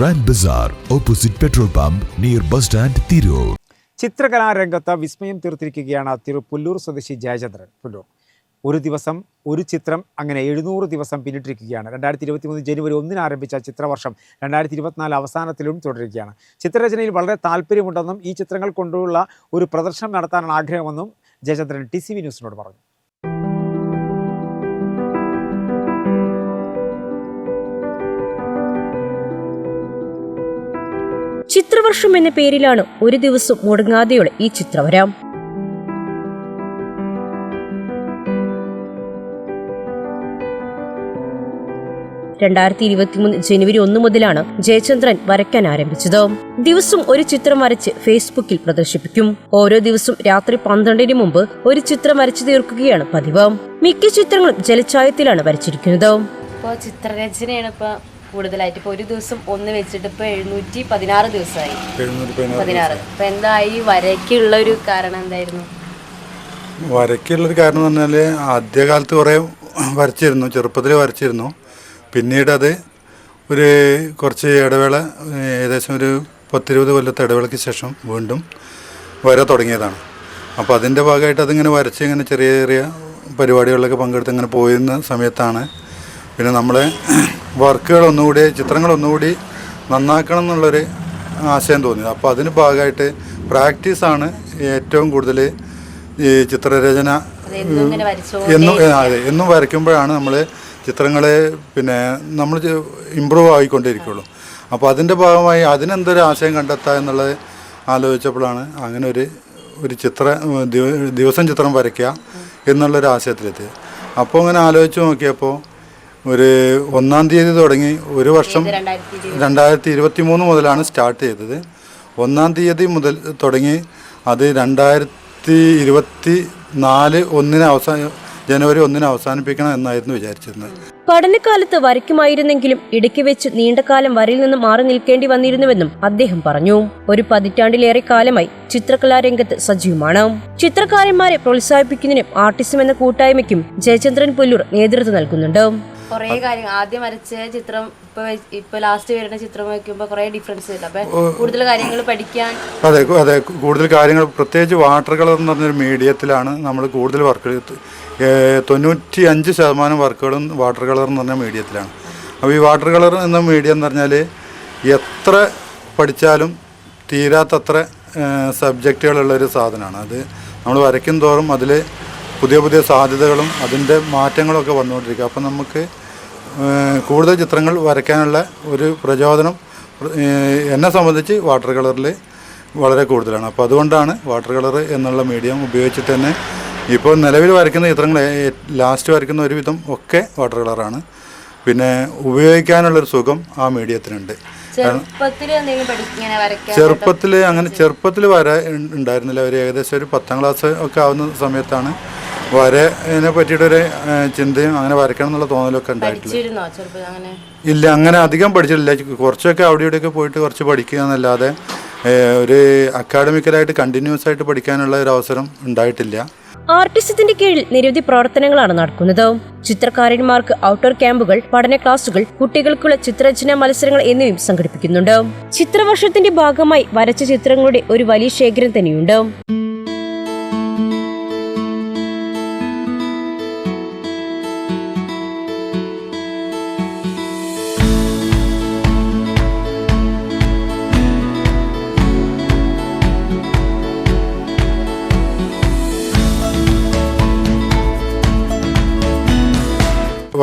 Rand Bazar opposite petrol pump near bus stand Tirur ചിത്രകലാരംഗത്ത് വിസ്മയം തീർത്തിരിക്കുകയാണ് തിരു പുല്ലൂർ സ്വദേശി ജയചന്ദ്രൻ. പുല്ലൂർ. ഒരു ദിവസം ഒരു ചിത്രം അങ്ങനെ എഴുന്നൂറ് ദിവസം പിന്നിട്ടിരിക്കുകയാണ്. രണ്ടായിരത്തി ഇരുപത്തി മൂന്ന് ജനുവരി ഒന്നിന് ആരംഭിച്ച ചിത്രവർഷം രണ്ടായിരത്തി ഇരുപത്തിനാല് അവസാനത്തിലും തുടരുകയാണ്. ചിത്രരചനയിൽ വളരെ താല്പര്യമുണ്ടെന്നും ഈ ചിത്രങ്ങൾ കൊണ്ടുള്ള ഒരു പ്രദർശനം നടത്താനാണ് ആഗ്രഹമെന്നും ജയചന്ദ്രൻ ടി സി വി ന്യൂസിനോട് പറഞ്ഞു. ചിത്രവർഷം എന്ന പേരിലാണ് ഒരു ദിവസം മുടങ്ങാതെയുള്ള ഈ ചിത്രവരം. രണ്ടായിരത്തി ഇരുപത്തിമൂന്ന് ജനുവരി ഒന്ന് മുതലാണ് ജയചന്ദ്രൻ വരയ്ക്കാൻ ആരംഭിച്ചത്. ദിവസം ഒരു ചിത്രം വരച്ച് ഫേസ്ബുക്കിൽ പ്രദർശിപ്പിക്കും. ഓരോ ദിവസം രാത്രി പന്ത്രണ്ടിന് മുമ്പ് ഒരു ചിത്രം വരച്ചു തീർക്കുകയാണ് പതിവ്. മിക്ക ചിത്രങ്ങളും ജലച്ചായത്തിലാണ് വരച്ചിരിക്കുന്നത്. ഇപ്പോൾ ചിത്രരചനയാണ് ഇപ്പോൾ കൂടുതലായിട്ട്. ഇപ്പൊ ഒരു ദിവസം ഒന്ന് വെച്ചിട്ട് ഇപ്പൊ എഴുന്നൂറ്റി പതിനാറ് ദിവസമായി. പതിനാറ് അപ്പോൾ എന്തായി വരയ്ക്കുള്ള ഒരു കാരണം എന്തായിരുന്നു? വരയ്ക്കുള്ളൊരു കാരണം എന്ന് പറഞ്ഞാൽ ആദ്യകാലത്ത് കുറേ വരച്ചിരുന്നു ചെറുപ്പത്തിൽ വരച്ചിരുന്നു. പിന്നീട് അത് ഒരു കുറച്ച് ഇടവേള ഏകദേശം ഒരു പത്തിരുപത് കൊല്ലത്തെ ഇടവേളയ്ക്ക് ശേഷം വീണ്ടും വര തുടങ്ങിയതാണ്. അപ്പോൾ അതിന്റെ ഭാഗമായിട്ട് അതിങ്ങനെ വരച്ച് ഇങ്ങനെ ചെറിയ ചെറിയ പരിപാടികളിലൊക്കെ പങ്കെടുത്ത് ഇങ്ങനെ പോയിരുന്ന സമയത്താണ് പിന്നെ നമ്മളെ വർക്കുകൾ ഒന്നുകൂടി ചിത്രങ്ങൾ ഒന്നുകൂടി നന്നാക്കണം എന്നുള്ളൊരു ആശയം തോന്നി അപ്പോൾ അതിന് ഭാഗമായിട്ട് പ്രാക്ടീസാണ് ഏറ്റവും കൂടുതൽ ഈ ചിത്രരചന എന്നും അതെ എന്നും വരയ്ക്കുമ്പോഴാണ് നമ്മൾ ചിത്രങ്ങളെ പിന്നെ നമ്മൾ ഇമ്പ്രൂവ് ആയിക്കൊണ്ടിരിക്കുള്ളൂ അപ്പോൾ അതിന്റെ ഭാഗമായി അതിനെന്തൊരു ആശയം കണ്ടെത്തുക എന്നുള്ളത് ആലോചിച്ചപ്പോഴാണ് അങ്ങനെ ഒരു ഒരു ചിത്ര ദിവസം ചിത്രം വരയ്ക്കുക എന്നുള്ളൊരു ആശയത്തിലെത്തിയത്. അപ്പോൾ അങ്ങനെ ആലോചിച്ച് നോക്കിയപ്പോൾ ഒരു ഒന്നാം തീയതി തുടങ്ങി ഒരു വർഷം രണ്ടായിരത്തി ഇരുപത്തി മൂന്ന് മുതലാണ് സ്റ്റാർട്ട് ചെയ്തത്. ഒന്നാം തീയതി മുതൽ തുടങ്ങി അത് രണ്ടായിരത്തി ഇരുപത്തി നാല് ഒന്നിന് അവസാന ജനുവരി ഒന്നിന് അവസാനിപ്പിക്കണം എന്നായിരുന്നു വിചാരിച്ചിരുന്നത്. പഠനകാലത്ത് വരയ്ക്കുമായിരുന്നെങ്കിലും ഇടയ്ക്ക് വെച്ച് നീണ്ടകാലം വരയിൽ നിന്ന് മാറി നിൽക്കേണ്ടി വന്നിരുന്നുവെന്നും അദ്ദേഹം പറഞ്ഞു. ഒരു പതിറ്റാണ്ടിലേറെ കാലമായി ചിത്രകലാരംഗത്ത് സജീവമാണ്. ചിത്രകാരന്മാരെ പ്രോത്സാഹിപ്പിക്കുന്നതിനും ആർട്ടിസം എന്ന കൂട്ടായ്മയ്ക്കും ജയചന്ദ്രൻ പുല്ലൂർ നേതൃത്വം നൽകുന്നുണ്ട്. കുറേ കാര്യങ്ങൾ. ആദ്യം വരച്ച ചിത്രം ഇപ്പൊ ഇപ്പൊ ലാസ്റ്റ് വരുന്ന ചിത്രം വയ്ക്കുമ്പോൾ കുറേ ഡിഫറൻസ് ഇല്ല അപ്പൊ കൂടുതൽ കാര്യങ്ങൾ പഠിക്കാൻ അതെ അതെ കൂടുതൽ കാര്യങ്ങൾ പ്രത്യേകിച്ച് വാട്ടർ കളർ എന്ന് പറഞ്ഞൊരു മീഡിയത്തിലാണ് നമ്മൾ കൂടുതൽ വർക്ക് തൊണ്ണൂറ്റി അഞ്ച് ശതമാനം വർക്കുകളും വാട്ടർ കളർ എന്ന് പറഞ്ഞ മീഡിയത്തിലാണ്. അപ്പോൾ ഈ വാട്ടർ കളർ എന്ന മീഡിയം എന്ന് പറഞ്ഞാൽ എത്ര പഠിച്ചാലും തീരാത്തത്ര സബ്ജക്റ്റുകളുള്ളൊരു സാധനമാണ്. അത് നമ്മൾ വരയ്ക്കും തോറും അതിൽ പുതിയ പുതിയ സാധ്യതകളും അതിന്റെ മാറ്റങ്ങളൊക്കെ വന്നുകൊണ്ടിരിക്കുക അപ്പം നമുക്ക് കൂടുതൽ ചിത്രങ്ങൾ വരയ്ക്കാനുള്ള ഒരു പ്രചോദനം എന്നെ സംബന്ധിച്ച് വാട്ടർ കളറിൽ വളരെ കൂടുതലാണ്. അപ്പോൾ അതുകൊണ്ടാണ് വാട്ടർ കളർ എന്നുള്ള മീഡിയം ഉപയോഗിച്ചിട്ട് തന്നെ ഇപ്പോൾ നിലവിൽ വരയ്ക്കുന്ന ചിത്രങ്ങൾ ലാസ്റ്റ് വരയ്ക്കുന്ന ഒരുവിധം ഒക്കെ വാട്ടർ കളറാണ്. പിന്നെ ഉപയോഗിക്കാനുള്ളൊരു സുഖം ആ മീഡിയത്തിനുണ്ട്. ചെറുപ്പത്തിൽ അങ്ങനെ ചെറുപ്പത്തിൽ വര ഉണ്ടായിരുന്നില്ല. ഒരു ഏകദേശം ഒരു പത്താം ക്ലാസ് ഒക്കെ ആവുന്ന സമയത്താണ് വരനെ പറ്റിയിട്ടൊരു ചിന്തയും അങ്ങനെ വരയ്ക്കണം എന്നുള്ള തോന്നലൊക്കെ ഉണ്ടായിട്ടില്ല. ഇല്ല അങ്ങനെ അധികം പഠിച്ചിട്ടില്ല. കുറച്ചൊക്കെ അവിടെ ഇവിടെയൊക്കെ പോയിട്ട് കുറച്ച് പഠിക്കുക എന്നല്ലാതെ ഒരു അക്കാഡമിക്കലായിട്ട് കണ്ടിന്യൂസ് ആയിട്ട് പഠിക്കാനുള്ള ഒരു അവസരം ഉണ്ടായിട്ടില്ല. ആർട്ടിസത്തിന്റെ കീഴിൽ നിരവധി പ്രവർത്തനങ്ങളാണ് നടക്കുന്നത്. ചിത്രകാരന്മാർക്ക് ഔട്ട്ഡോർ ക്യാമ്പുകൾ പഠന ക്ലാസുകൾ കുട്ടികൾക്കുള്ള ചിത്രരചന മത്സരങ്ങൾ എന്നിവയും സംഘടിപ്പിക്കുന്നുണ്ട്. ചിത്രവർഷത്തിന്റെ ഭാഗമായി വരച്ച ചിത്രങ്ങളുടെ ഒരു വലിയ ശേഖരം തന്നെയുണ്ട്.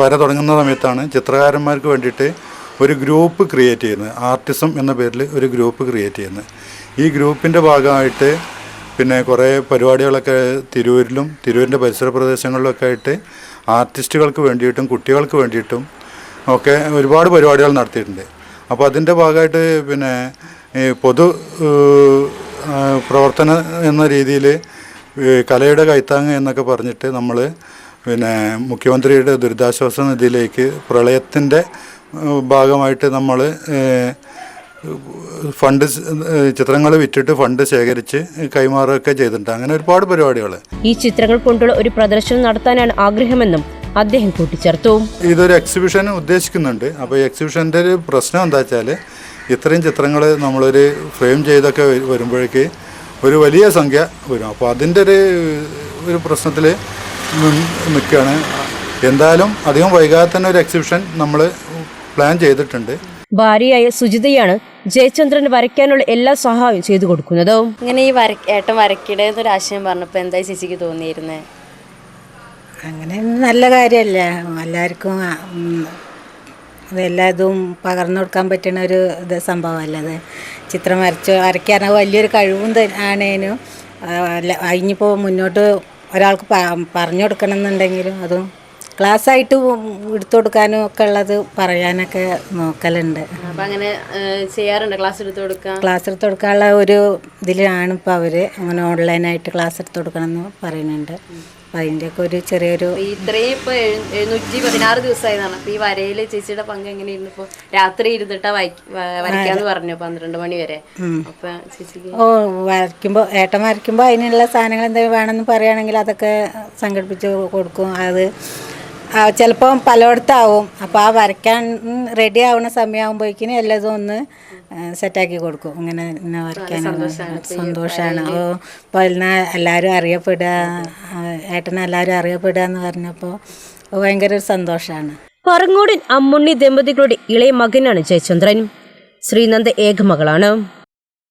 വര തുടങ്ങുന്ന സമയത്താണ് ചിത്രകാരന്മാർക്ക് വേണ്ടിയിട്ട് ഒരു ഗ്രൂപ്പ് ക്രിയേറ്റ് ചെയ്യുന്നത്. ആർട്ടിസം എന്ന പേരിൽ ഒരു ഗ്രൂപ്പ് ക്രിയേറ്റ് ചെയ്യുന്നത്. ഈ ഗ്രൂപ്പിന്റെ ഭാഗമായിട്ട് പിന്നെ കുറേ പരിപാടികളൊക്കെ തിരൂരിലും തിരൂരിന്റെ പരിസര പ്രദേശങ്ങളിലൊക്കെ ആയിട്ട് ആർട്ടിസ്റ്റുകൾക്ക് വേണ്ടിയിട്ടും കുട്ടികൾക്ക് വേണ്ടിയിട്ടും ഒക്കെ ഒരുപാട് പരിപാടികൾ നടത്തിയിട്ടുണ്ട്. അപ്പോൾ അതിന്റെ ഭാഗമായിട്ട് പിന്നെ പൊതു പ്രവർത്തനം എന്ന രീതിയിൽ കലയുടെ കൈത്താങ് എന്നൊക്കെ പറഞ്ഞിട്ട് നമ്മൾ പിന്നെ മുഖ്യമന്ത്രിയുടെ ദുരിതാശ്വാസ നിധിയിലേക്ക് പ്രളയത്തിന്റെ ഭാഗമായിട്ട് നമ്മൾ ഫണ്ട് ചിത്രങ്ങൾ വിറ്റിട്ട് ഫണ്ട് ശേഖരിച്ച് കൈമാറുകയൊക്കെ ചെയ്തിട്ടുണ്ട്. അങ്ങനെ ഒരുപാട് പരിപാടികൾ ഈ ചിത്രങ്ങൾ കൊണ്ടുള്ള ഒരു പ്രദർശനം നടത്താനാണ് ആഗ്രഹമെന്നും അദ്ദേഹം കൂട്ടിച്ചേർത്തു. ഇതൊരു എക്സിബിഷൻ ഉദ്ദേശിക്കുന്നുണ്ട്. അപ്പോൾ ഈ എക്സിബിഷന്റെ ഒരു പ്രശ്നം എന്താ വെച്ചാൽ ഇത്രയും ചിത്രങ്ങൾ നമ്മളൊരു ഫ്രെയിം ചെയ്തൊക്കെ വരുമ്പോഴേക്ക് ഒരു വലിയ സംഖ്യ വരും. അപ്പോൾ അതിന്റെ ഒരു ഒരു പ്രശ്നത്തിൽ നിൽക്കുകയാണ്. എന്തായാലും അധികം വൈകാതെ തന്നെ ഒരു എക്സിബിഷൻ നമ്മൾ പ്ലാൻ ചെയ്തിട്ടുണ്ട്. ഭാര്യയായ സുജിതയാണ് ജയചന്ദ്രൻ വരയ്ക്കാനുള്ള എല്ലാ സഹായവും ചെയ്തു കൊടുക്കുന്നത്. ഇങ്ങനെ ഈ വര ഏട്ടൻ വരയ്ക്കടേ എന്നൊരു ആശയം പറഞ്ഞപ്പോൾ എന്തായി ചേച്ചിക്ക് തോന്നിയിരുന്നേ? അങ്ങനെ നല്ല കാര്യമല്ലേ എല്ലാവർക്കും ആ, ഇതും പകർന്നു കൊടുക്കാൻ പറ്റുന്ന ഒരു ഇത് സംഭവമല്ലേ അത്. ചിത്രം വരച്ച് വരയ്ക്കാൻ വലിയൊരു കഴിവും അല്ല- അതിനിപ്പോൾ മുന്നോട്ട് ഒരാൾക്ക് പറഞ്ഞു കൊടുക്കണം എന്നുണ്ടെങ്കിലും അതും ക്ലാസ്സായിട്ട് എടുത്തു കൊടുക്കാനും ഒക്കെ ഉള്ളത് പറയാനൊക്കെ നോക്കലുണ്ട്. അപ്പം അങ്ങനെ ചെയ്യാറുണ്ട് ക്ലാസ് എടുത്ത് കൊടുക്കാം ക്ലാസ് എടുത്തു കൊടുക്കാനുള്ള ഒരു ഇതിലാണ് ഇപ്പോൾ അവർ അങ്ങനെ ഓൺലൈനായിട്ട് ക്ലാസ് എടുത്തു കൊടുക്കണം എന്ന് പറയുന്നുണ്ട് അപ്പം അതിന്റെയൊക്കെ ഒരു ചെറിയൊരു ഇത്രയും ഇപ്പൊ എഴു- എഴുന്നൂറ്റി പതിനാറ് ദിവസമായതാണ്. അപ്പൊ ഈ വരയിൽ ചേച്ചിയുടെ പങ്ക് എങ്ങനെയായിരുന്നു? ഇപ്പൊ രാത്രി ഇരുന്നിട്ടാ വരയ്ക്കാന്ന് പറഞ്ഞു പന്ത്രണ്ട് മണി വരെ. അപ്പൊ ചേച്ചിക്ക് ഓ വരയ്ക്കുമ്പോൾ ഏട്ടൻ വരയ്ക്കുമ്പോൾ അതിനുള്ള സാധനങ്ങൾ എന്തെങ്കിലും വേണമെന്ന് പറയുകയാണെങ്കിൽ അതൊക്കെ സംഘടിപ്പിച്ച് കൊടുക്കും. അത് ചിലപ്പോൾ പലയിടത്താവും. അപ്പോൾ ആ വരയ്ക്കാൻ റെഡി ആവുന്ന സമയമാകുമ്പോഴേക്കിനും എല്ലാതും ഒന്ന് സെറ്റാക്കി കൊടുക്കും. ഇങ്ങനെ വരയ്ക്കാൻ സന്തോഷമാണ് ഓ ഇപ്പോൾ എല്ലാവരും അറിയപ്പെടുക. ഏട്ടനെ എല്ലാവരും അറിയപ്പെടുക എന്ന് പറഞ്ഞപ്പോൾ ഭയങ്കര ഒരു സന്തോഷമാണ് പറങ്ങോടൻ അമ്മുണ്ണി ദമ്പതികളുടെ ഇളയ മകനാണ് ജയചന്ദ്രൻ. ശ്രീനന്ദ ഏകമകളാണ്.